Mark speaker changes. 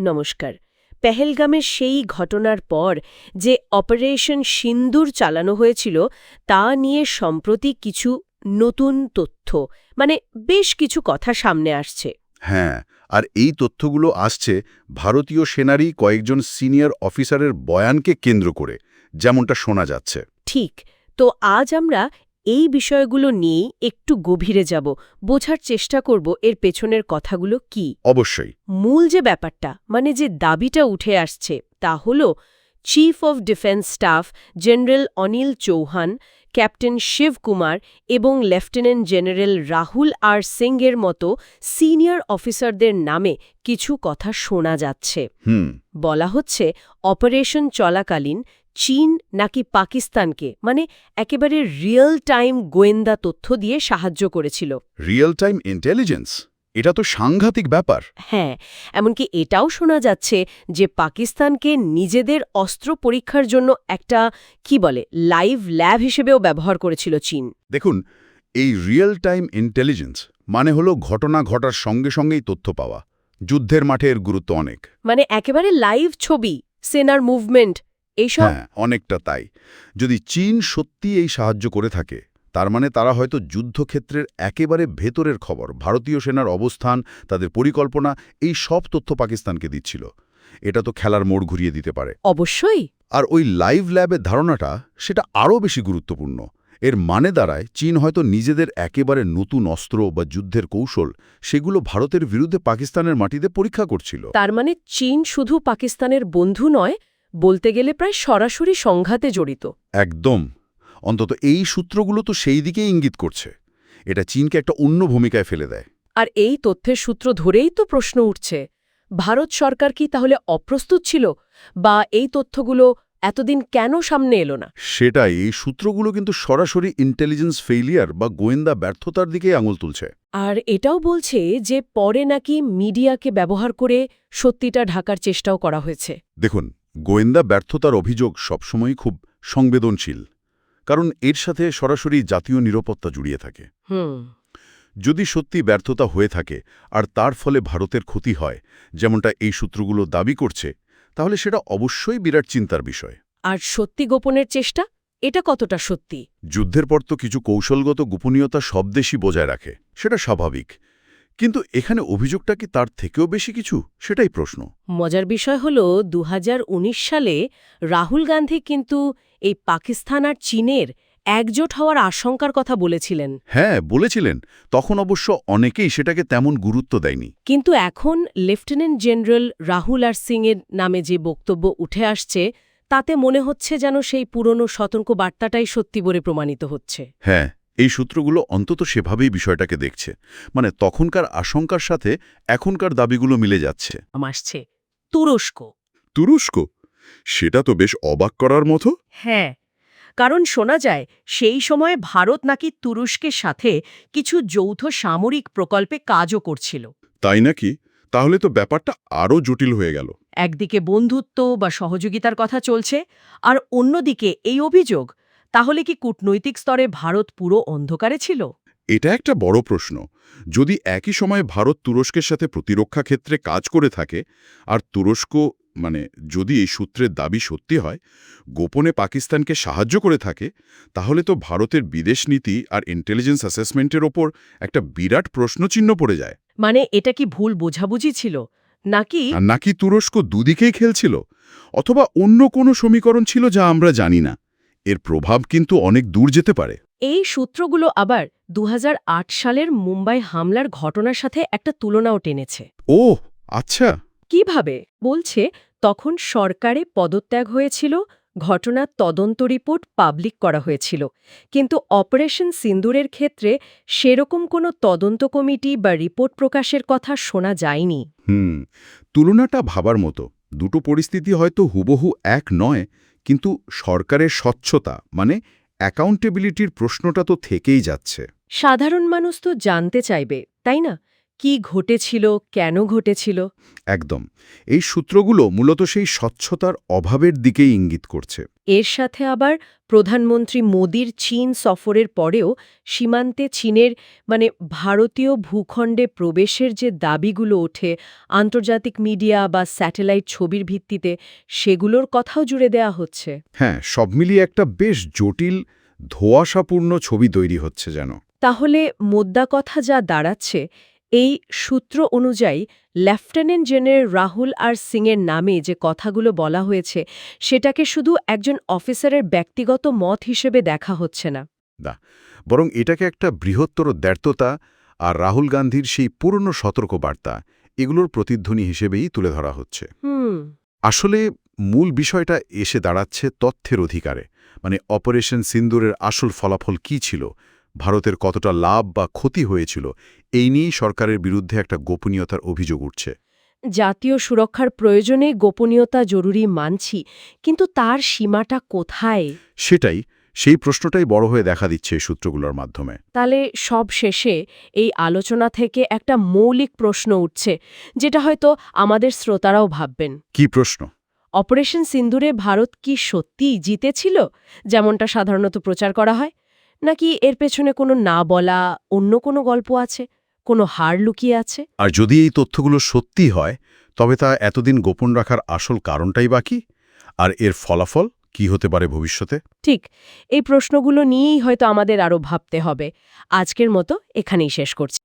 Speaker 1: নমস্কার। পেহেলগামের সেই ঘটনার পর যে অপারেশন সিন্দুর চালানো হয়েছিল তা নিয়ে সম্প্রতি কিছু নতুন তথ্য মানে বেশ কিছু কথা সামনে আসছে।
Speaker 2: হ্যাঁ আর এই তথ্যগুলো আসছে ভারতীয় সেনারই কয়েকজন সিনিয়র অফিসারের বয়ানকে কেন্দ্র করে যেমনটা শোনা যাচ্ছে।
Speaker 1: ঠিক তো আজ আমরা এই বিষয়গুলো নিয়েই একটু গভীরে যাব বোঝার চেষ্টা করব এর পেছনের কথাগুলো কি।
Speaker 2: অবশ্যই।
Speaker 1: মূল যে ব্যাপারটা মানে যে দাবিটা উঠে আসছে তা হল chief of defence staff general Anil Chauhan captain Shivkumar এবং লেফটেন্যান্ট জেনারেল রাহুল আর সিংয়ের মতো সিনিয়র অফিসারদের নামে কিছু কথা শোনা যাচ্ছে। বলা হচ্ছে অপারেশন চলাকালীন চীন নাকি পাকিস্তানকে মানে একেবারে রিয়েল টাইম গোয়েন্দা তথ্য দিয়ে সাহায্য করেছিল।
Speaker 2: রিয়েল টাইম ইন্টেলিজেন্স এটা তো সাংঘাতিক ব্যাপার।
Speaker 1: হ্যাঁ এমনকি এটাও শোনা যাচ্ছে যে পাকিস্তানকে নিজেদের অস্ত্র পরীক্ষার জন্য একটা কি বলে লাইভ ল্যাব হিসেবেও ব্যবহার করেছিল চীন।
Speaker 2: দেখুন এই রিয়েল টাইম ইন্টেলিজেন্স মানে হলো ঘটনা ঘটার সঙ্গে সঙ্গেই তথ্য পাওয়া। যুদ্ধের মাঠের গুরুত্ব অনেক।
Speaker 1: মানে একেবারে লাইভ ছবি সেনার মুভমেন্ট এইসব?
Speaker 2: হ্যাঁ অনেকটা তাই। যদি চীন সত্যি এই সাহায্য করে থাকে তার মানে তারা হয়তো যুদ্ধক্ষেত্রের একেবারে ভেতরের খবর ভারতীয় সেনার অবস্থান তাদের পরিকল্পনা এই সব তথ্য পাকিস্তানকে দিচ্ছিল। এটা তো খেলার মোড় ঘুরিয়ে দিতে পারে।
Speaker 1: অবশ্যই।
Speaker 2: আর ওই লাইভ ল্যাবের ধারণাটা সেটা আরও বেশি গুরুত্বপূর্ণ। এর মানে দাঁড়ায় চীন হয়তো নিজেদের একেবারে নতুন অস্ত্র বা যুদ্ধের কৌশল সেগুলো ভারতের বিরুদ্ধে পাকিস্তানের মাটিতে পরীক্ষা করছিল।
Speaker 1: তার মানে চীন শুধু পাকিস্তানের বন্ধু নয় বলতে গেলে প্রায় সরাসরি সংঘাতে জড়িত।
Speaker 2: একদম। অন্তত এই সূত্রগুলো তো সেই দিকেই ইঙ্গিত করছে। এটা চীনকে একটা অন্য ভূমিকায় ফেলে দেয়।
Speaker 1: আর এই তথ্যের সূত্র ধরেই তো প্রশ্ন উঠছে ভারত সরকার কি তাহলে অপ্রস্তুত ছিল বা এই তথ্যগুলো এতদিন কেন সামনে এলো না?
Speaker 2: সেটাই এই সূত্রগুলো কিন্তু সরাসরি ইন্টেলিজেন্স ফেইলিয়ার বা গোয়েন্দা ব্যর্থতার দিকে আঙুল তুলছে।
Speaker 1: আর এটাও বলছে যে পরে নাকি মিডিয়াকে ব্যবহার করে সত্যিটা ঢাকার চেষ্টাও করা হয়েছে।
Speaker 2: দেখুন গোয়েন্দা ব্যর্থতার অভিযোগ সবসময়ই খুব সংবেদনশীল কারণ এর সাথে সরাসরি জাতীয় নিরাপত্তা জুড়িয়ে থাকে। যদি সত্যি ব্যর্থতা হয়ে থাকে আর তার ফলে ভারতের ক্ষতি হয় যেমনটা এই সূত্রগুলো দাবি করছে তাহলে সেটা অবশ্যই বিরাট চিন্তার বিষয়।
Speaker 1: আর সত্যি গোপনের চেষ্টা? এটা কতটা সত্যি?
Speaker 2: যুদ্ধের পর তো কিছু কৌশলগত গোপনীয়তা সব দেশই বজায় রাখে সেটা স্বাভাবিক। কিন্তু এখানে অভিযোগটা কি তার থেকেও বেশি কিছু? সেটাই প্রশ্ন।
Speaker 1: মজার বিষয় হল দু হাজার উনিশ সালে রাহুল গান্ধী কিন্তু এই পাকিস্তান আর চীনের একজোট হওয়ার আশঙ্কার কথা বলেছিলেন।
Speaker 2: হ্যাঁ বলেছিলেন। তখন অবশ্য অনেকেই সেটাকে তেমন গুরুত্ব দেয়নি।
Speaker 1: কিন্তু এখন লেফটেন্যান্ট জেনারেল রাহুল আর সিংয়ের নামে যে বক্তব্য উঠে আসছে তাতে মনে হচ্ছে যেন সেই পুরনো সতর্ক বার্তাটাই সত্যি বলে প্রমাণিত হচ্ছে।
Speaker 2: হ্যাঁ এই সূত্রগুলো অন্তত সেভাবেই বিষয়টাকে দেখছে। মানে তখনকার আশঙ্কার সাথে এখনকার দাবিগুলো মিলে যাচ্ছে।
Speaker 1: আসছে। তুরস্ক।
Speaker 2: তুরস্ক? সেটা তো বেশ অবাক করার মতো।
Speaker 1: হ্যাঁ। কারণ শোনা যায় সেই সময়ে ভারত নাকি তুরস্কের সাথে কিছু যৌথ সামরিক প্রকল্পে কাজও করছিল।
Speaker 2: তাই নাকি? তাহলে তো ব্যাপারটা আরও জটিল হয়ে গেল।
Speaker 1: একদিকে বন্ধুত্ব বা সহযোগিতার কথা চলছে আর অন্যদিকে এই অভিযোগ তাহলে কি কূটনৈতিক স্তরে ভারত পুরো অন্ধকারে ছিল?
Speaker 2: এটা একটা বড় প্রশ্ন। যদি একই সময়ে ভারত তুরস্কের সাথে প্রতিরক্ষা ক্ষেত্রে কাজ করে থাকে আর তুরস্ক মানে যদি এই সূত্রের দাবি সত্যি হয় গোপনে পাকিস্তানকে সাহায্য করে থাকে তাহলে তো ভারতের বিদেশ নীতি আর ইন্টেলিজেন্স অ্যাসেসমেন্টের ওপর একটা বিরাট প্রশ্নচিহ্ন পড়ে যায়।
Speaker 1: মানে এটা কি ভুল বোঝাবুঝি ছিল? নাকি
Speaker 2: নাকি তুরস্ক দুদিকেই খেলছিল? অথবা অন্য কোনো সমীকরণ ছিল যা আমরা জানি না? এর প্রভাব কিন্তু অনেক দূর যেতে পারে।
Speaker 1: এই সূত্রগুলো আবার দু হাজার আট সালের মুম্বাই হামলার ঘটনার সাথে একটা তুলনাও টেনেছে।
Speaker 2: ও আচ্ছা।
Speaker 1: কীভাবে? বলছে তখন সরকারে পদত্যাগ হয়েছিল ঘটনার তদন্ত রিপোর্ট পাবলিক করা হয়েছিল। কিন্তু অপারেশন সিন্দুরের ক্ষেত্রে সেরকম কোনো তদন্ত কমিটি বা রিপোর্ট প্রকাশের কথা শোনা যায়নি।
Speaker 2: হুম তুলনাটা ভাবার মতো। দুটো পরিস্থিতি হয়তো হুবহু এক নয় কিন্তু সরকারের স্বচ্ছতা মানে অ্যাকাউন্টেবিলিটির প্রশ্নটা তো থেকেই যাচ্ছে।
Speaker 1: সাধারণ মানুষ তো জানতে চাইবে, তাই না? কি ঘটেছিল কেন ঘটেছিল?
Speaker 2: একদম। এই সূত্রগুলো মূলত সেই স্বচ্ছতার অভাবের দিকেই ইঙ্গিত করছে।
Speaker 1: এর সাথে আবার প্রধানমন্ত্রী মোদির চীন সফরের পরেও সীমান্তে চীনের মানে ভারতীয় ভূখণ্ডে প্রবেশের যে দাবিগুলো ওঠে আন্তর্জাতিক মিডিয়া বা স্যাটেলাইট ছবির ভিত্তিতে সেগুলোর কথাও জুড়ে দেয়া হচ্ছে।
Speaker 2: হ্যাঁ সব মিলিয়ে একটা বেশ জটিল ধোঁয়াশাপূর্ণ ছবি তৈরি হচ্ছে যেন।
Speaker 1: তাহলে মোদ্দা কথা যা দাঁড়াচ্ছে এই সূত্র অনুযায়ী লেফটেন্যান্ট জেনারেল রাহুল আর সিংয়ের নামে যে কথাগুলো বলা হয়েছে সেটাকে শুধু একজন অফিসারের ব্যক্তিগত মত হিসেবে দেখা হচ্ছে না।
Speaker 2: বরং এটাকে একটা বৃহত্তর দ্ব্যর্থতা আর রাহুল গান্ধীর সেই পুরনো সতর্কবার্তা এগুলোর প্রতিধ্বনি হিসেবেই তুলে ধরা হচ্ছে। আসলে মূল বিষয়টা এসে দাঁড়াচ্ছে তথ্যের অধিকারে মানে অপারেশন সিন্দুরের আসল ফলাফল কি ছিল ভারতের কতটা লাভ বা ক্ষতি হয়েছিল এই নিয়েই সরকারের বিরুদ্ধে একটা গোপনীয়তার অভিযোগ উঠছে।
Speaker 1: জাতীয় সুরক্ষার প্রয়োজনে গোপনীয়তা জরুরি মানছি কিন্তু তার সীমাটা কোথায়?
Speaker 2: সেটাই সেই প্রশ্নটাই বড় হয়ে দেখা দিচ্ছে এই সূত্রগুলোর মাধ্যমে।
Speaker 1: তাহলে সব শেষে এই আলোচনা থেকে একটা মৌলিক প্রশ্ন উঠছে যেটা হয়তো আমাদের শ্রোতারাও ভাববেন।
Speaker 2: কি প্রশ্ন?
Speaker 1: অপারেশন সিন্দুরে ভারত কি সত্যিই জিতেছিল? যেমনটা সাধারণত প্রচার করা হয়। নাকি এর পেছনে কোনো না বলা অন্য কোনো গল্প আছে? কোনো হার লুকিয়ে আছে?
Speaker 2: আর যদি এই তথ্যগুলো সত্যি হয় তবে তা এতদিন গোপন রাখার আসল কারণটাই বাকি আর এর ফলাফল কি হতে পারে ভবিষ্যতে?
Speaker 1: ঠিক এই প্রশ্নগুলো নিয়েই হয়তো আমাদের আরও ভাবতে হবে। আজকের মতো এখানেই শেষ করছি।